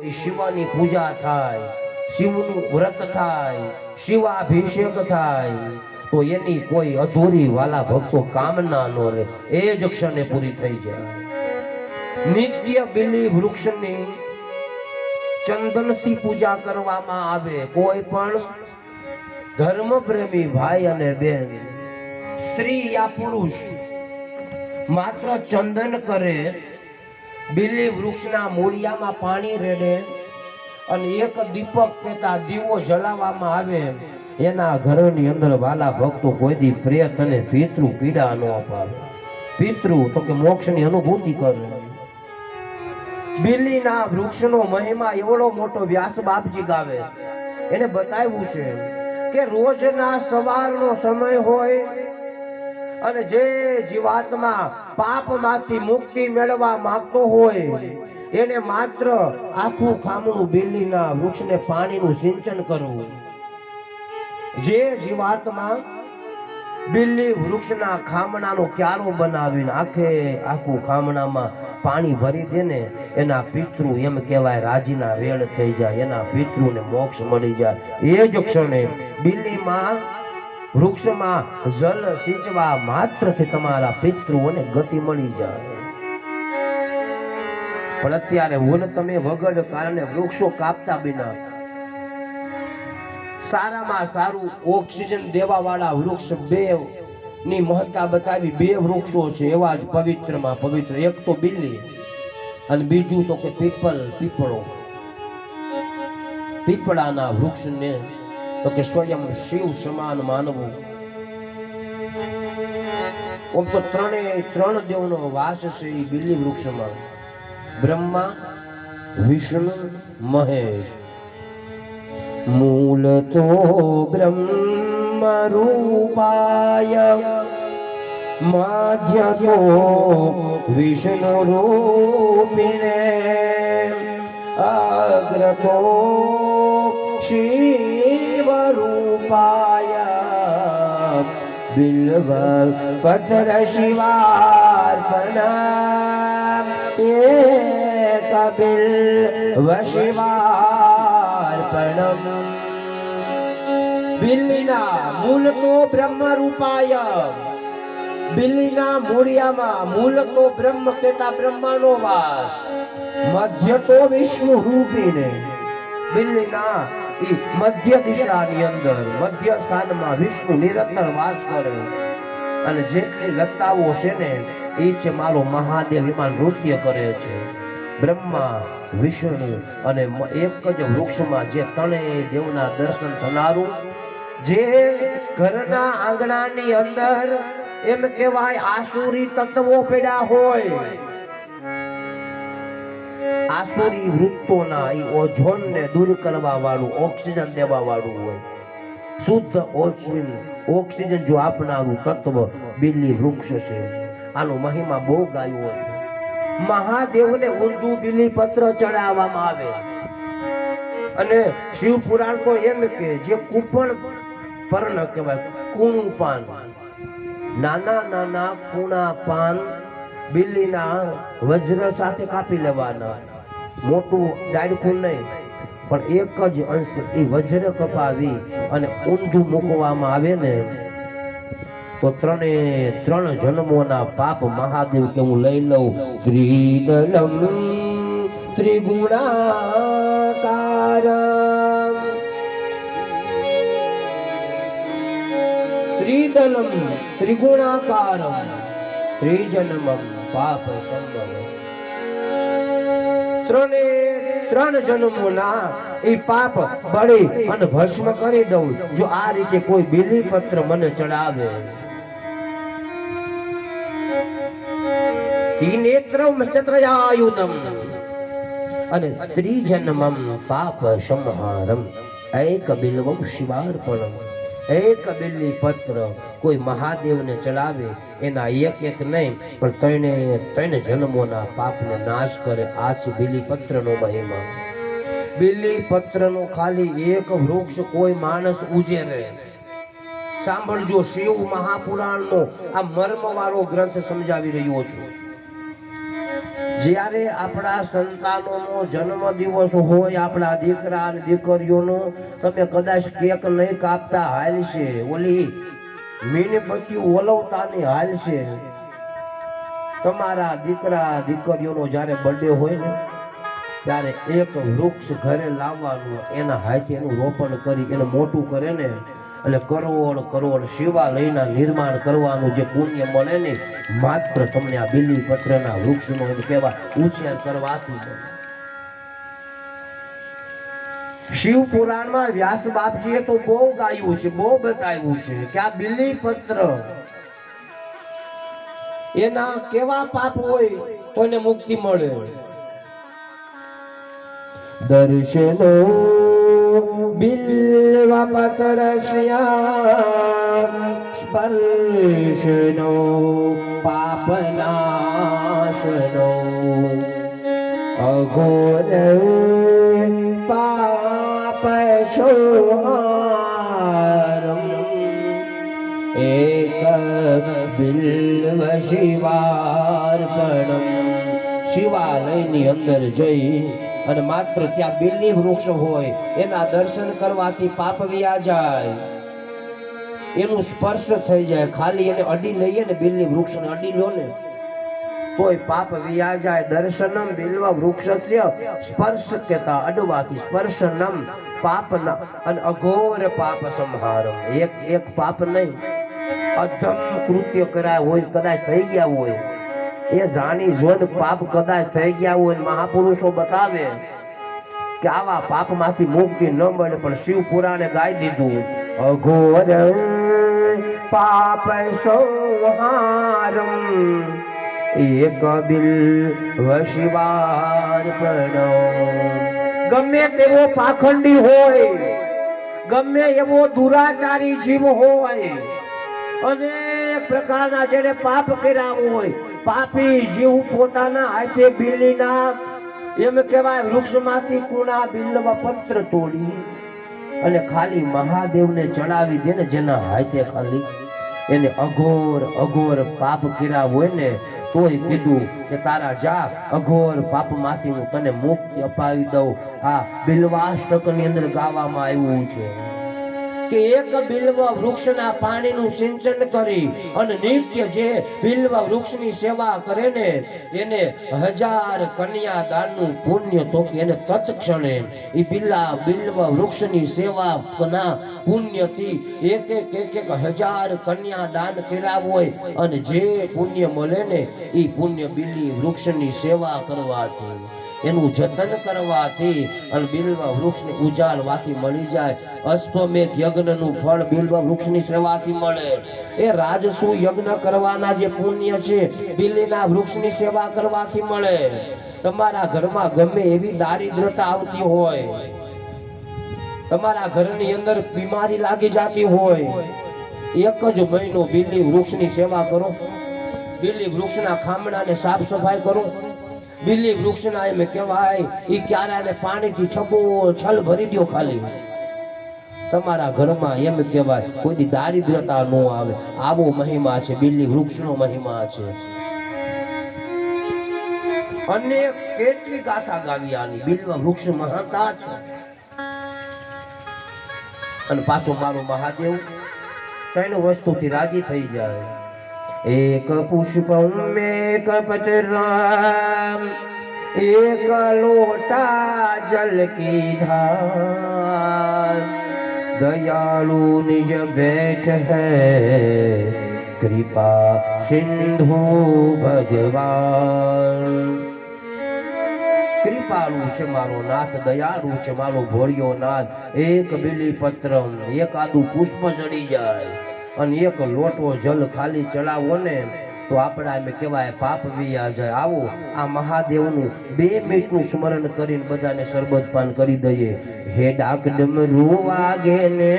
કોઈ શિવની પૂજા થાય, શિવનું વ્રત થાય, શિવાભિષેક થાય, તો એની કોઈ અધૂરી વાલા ભક્તો કામના નો રહે, એ જ ક્ષણે પૂરી થઈ જાય. નિત્ય બિલી વૃક્ષની ચંદનથી પૂજા કરવામાં આવે, કોઈ પણ ધર્મ પ્રેમી ભાઈ અને બેન, સ્ત્રી યા પુરુષ, માત્ર ચંદન કરે બિલી વૃક્ષના મૂળિયામાં પાણી રેડે અને એક દીપક કેતા દીવો જલાવવામાં આવે. એના ઘરની અંદર વાલા ભક્તો કોઈ દી પ્રેત અને પિતૃ પીડા ન અપાવે. પિતૃ તો કે મોક્ષની અનુભૂતિ કરે. બિલીના વૃક્ષનો મહિમા એવડો મોટો વ્યાસ બાપજી ગાવે. એને બતાવ્યું છે કે રોજના સવારનો સમય હોય અને જે જીવાત્મા પાપમાંથી મુક્તિ મેળવવા માંગતો હોય, એને માત્ર આખું ખામણું બિલ્લીના વૃક્ષને પાણીનું સિંચન કરવું. જે જીવાત્મા બિલ્લી વૃક્ષના ખામણાનો ક્યારો બનાવીને આખે આખું ખામણામાં પાણી ભરી દે ને એના પિતૃ એમ કહેવાય, રાજીના રેડ થઈ જાય, એના પિતૃને મોક્ષ મળી જાય. એ જ ક્ષણે બિલ્લીમાં વૃક્ષમાં જલ સિંચવા માત્રથી તમારા પિતૃઓને ગતિ મળી જાય. પણ અત્યારે હું તમે વગર કારણે વૃક્ષો કાપતા બિના સારામાં સારું ઓક્સિજન દેવા વાળા વૃક્ષ બે ની મહત્તા બતાવી બે વૃક્ષો છે, એવા જ પવિત્રમાં પવિત્ર. એક તો બિલ્લી અને બીજું તો કે પીપલ, પીપળો. પીપળાના વૃક્ષને તો સ્વયં શિવ સમાન માનવું. ઓમ તો ત્રણે ત્રણ દેવનો વાસ છે એ બિલ્લી વૃક્ષમાં. બ્રહ્મા, વિષ્ણુ, મહેશ. મૂલ તો બ્રહ્મ રૂપાય માધ્ય તો વિષ્ણુ રૂપિણે અગ્રતો શિવ રૂપાય બિલ્વ પત્ર શિવાર્પણ એક બિલ્વ શિવાર્પણમ બિલ્લીના મૂલ તો બ્રહ્મ રૂપાય બિલ્લીના મૂળિયામાં મૂલ તો બ્રહ્મ કેતા બ્રહ્માનો વાસ મધ્ય તો વિષ્ણુ રૂપીને બિલ્લીના મધ્ય દિશાની અંદર, મધ્ય સ્થાનમાં વિષ્ણુ નિરંતર વાસ કરે. અને જેટલી લતાઓ છે ને, એ છે મારો મહાદેવ, એમાં નૃત્ય કરે છે. બ્રહ્મા, વિષ્ણુ અને એક જ વૃક્ષમાં જે ત્રણેય દેવના દર્શન થનારું, જે ઘરના આંગણાની અંદર એમ કહેવાય આસુરી તત્વો પડ્યા હોય. આસુરી વૃત્તોના એ ઓઝોનને દૂર કરવા વાળું ઓક્સિજન દેવા વાળું હોય. શુદ્ધ ઓક્સિજન ઓક્સિજન જો આપનારું તત્વ બિલ્લી વૃક્ષ છે. આનો મહિમા બહુ ગાયો છે. મહાદેવને ઊંધું બિલી પત્ર ચડાવવામાં આવે. અને શિવ પુરાણ તો એમ કે જે કુપણ પર્ણ કહેવાય, કૂણું પાન. નાના નાના કૂણા પાન બિલ્લીના વજ્ર સાથે કાપી લેવાના. મોટું ડાળખું નહીં, પણ એક જ અંશ એ વજ્ર કપાવી અને ઊંધું મૂકવામાં આવે ને, તો ત્રણે ત્રણ જન્મોના પાપ મહાદેવ કે હું લઈ લઉં. ત્રિદલમ ત્રિગુણાકાર ત્રિદલમ ત્રિગુણાકાર ત્રિજન્મ પાપ સંભવ ત્રણે ત્રણ જન્મોના એ પાપ બળી અને ભસ્મ કરી દઉં. જો આ રીતે કોઈ બિલી પત્ર મને ચડાવે. નેત્રમ ચત્રયાયુતમ અને ત્રિજન્મમ પાપ સંહારમ. એક બિલવમ શિવાર્પણમ. એક બિલ્લી પત્ર કોઈ મહાદેવને ચડાવે, એના એક એક નહીં, પણ તેને તેને જન્મોના પાપને નાશ કરે આ છે બિલ્લી પત્રનો મહિમા. બિલ્લી પત્રનો ખાલી એક વૃક્ષ કોઈ માણસ ઉજેરે સાંભળજો, શિવ મહાપુરાણનો આ મર્મવાળો ગ્રંથ સમજાવી રહ્યો છું. જ્યારે આપણા સંતાનોનો જન્મ દિવસ હોય, આપણા દીકરા અને દીકરીઓનો, તમે કદાચ કેક નહીં કાપતા હાલશે ઓલી મીણબત્તી ઓલવતાની હાલશે તમારા દીકરા, દીકરીઓનો જ્યારે બર્થડે હોય ને, ત્યારે એક વૃક્ષ ઘરે લાવવાનું, એના હાથે એનું રોપણ કરી, એને મોટું કરે ને એટલે કરોડ કરોડ શિવાલયના નિર્માણ કરવાનું જે પુણ્ય મળે ને, માત્ર તમને આ બિલી પત્રના વૃક્ષનો એમ કહેવા ઉછેર કરવાથી શિવ પુરાણમાં વ્યાસ બાપજીએ તો બહુ ગાયું છે, બહુ બતાવ્યું છે કે આ બિલી પત્ર એના કેવા પાપ હોય એને મુક્તિ મળે. દર્શનો બિલ્વા પતરસ્યા સ્પર્શનો પાપનાશનો અઘોર પાપ એક બિલ્વ શિવાર્પણમ શિવાલયની અંદર જઈ અને માત્ર ત્યાં બિલ્લી વૃક્ષ હોય, એના દર્શન કરવાથી પાપ વિયા જાય. એનું સ્પર્શ થઈ જાય. ખાલી એને અડી લઈએ ને બિલ્લી વૃક્ષને અડી લો ને કોઈ પાપ વિયા જાય. દર્શનમ બિલ્વ વૃક્ષસ્ય સ્પર્શ કેતા અડવાથી સ્પર્શનમ પાપન અને અઘોર પાપ સંહારમ. એક એક પાપ નહીં, અધમ કૃત્ય કરાય હોય, કદાચ થઈ ગયા હોય એ જાણી જોઈને પાપ કદાચ થઈ ગયા હોય મહાપુરુષો બતાવે કે આવા પાપમાંથી મુક્તિ ન મળે, પણ શિવ પુરાણે ગાઈ દીધું અઘોર પાપ સંહારમ, એક બિલ વશિવાર ગમે તેવો પાખંડી હોય, ગમે એવો દુરાચારી જીવ હોય, અનેક પ્રકારના જેને પાપ કર્યા હોય પાપી જીવ પોતાના હાથે બિલીના એમ કહેવાય, વૃક્ષમાંથી કુણા બિલ્લવા પત્ર તોડી અને ખાલી મહાદેવને ચડાવી દે ને જેના હાથે ખાલી એને અઘોર અઘોર પાપ કર્યા હોય ને તોય કીધું કે તારા જા, અઘોર પાપમાંથી હું તને મુક્તિ અપાવી દઉં. આ બિલ્વાષ્ટકની અંદર ગાવામાં આવ્યું છે. કે એક બિલ્વ વૃક્ષના પાણીનું સિંચન કરી અને નિત્ય જે બિલ્વ વૃક્ષની સેવા કરે ને, એને હજાર કન્યા દાનનું પુણ્ય તો એને તત્ક્ષણે એ બિલ્લા બિલ્વ વૃક્ષની સેવા ના પુણ્યથી એક એક એક એક હજાર કન્યા દાન કર્યા હોય અને જે પુણ્ય મળે ને એ પુણ્ય બિલ્લી વૃક્ષની સેવા કરવાથી, એનું જતન કરવાથી અને બિલ્વ વૃક્ષને ઉજાડવાથી મળી જાય. અશ્વમેઘ યજ્ઞનું ફળ બિલ્વ વૃક્ષની સેવાથી મળે. એ રાજસુ યજ્ઞ કરવાના જે પુણ્ય છે, બિલીના વૃક્ષની સેવા કરવાથી મળે. તમારા ઘરમાં ગમે એવી દારિદ્રતા આવતી હોય, તમારા ઘરની અંદર બીમારી લાગી જતી હોય, એક જ મહિનો બિલી વૃક્ષની સેવા કરો. બિલ્લી વૃક્ષના ખામણાને સાફ સફાઈ કરો. બિલ્લી વૃક્ષના એમ કહેવાય એ ક્યારાને પાણીથી છબો, છલ ભરી દ્યો ખાલી. તમારા ઘરમાં એમ કહેવાય કોઈ દી દારિદ્રતા ન આવે. આવો મહિમા છે, બિલ્લી વૃક્ષનો મહિમા છે. અનેક કેટલી ગાથા ગાવી આની. બિલ્વ વૃક્ષ મહાતા છે. અને પાછો મારો મહાદેવ ત્રણ વસ્તુથી રાજી થઈ જાય. એક પુષ્પમ કપટ પતરામ, એક લોટા જલ કી ધાર દયાળુ નિજ બેઠ હૈ કૃપા સિંધુ ભગવાન કૃપાળુ છે મારો નાથ દયાળુ છે મારો ભોળિયો નાથ એક બીલી પત્રમ એક આદુ પુષ્પ ચડી જાય। અને એક લોટો જલ ખાલી ચડાવો ને તો આપણા એમ કહેવાય પાપ વિયા જાય. આવો આ મહાદેવનું બે મિનિટનું સ્મરણ કરીને બધાને શરબત પાન કરી દઈએ. હે ડાક ડમરૂ વાગે ને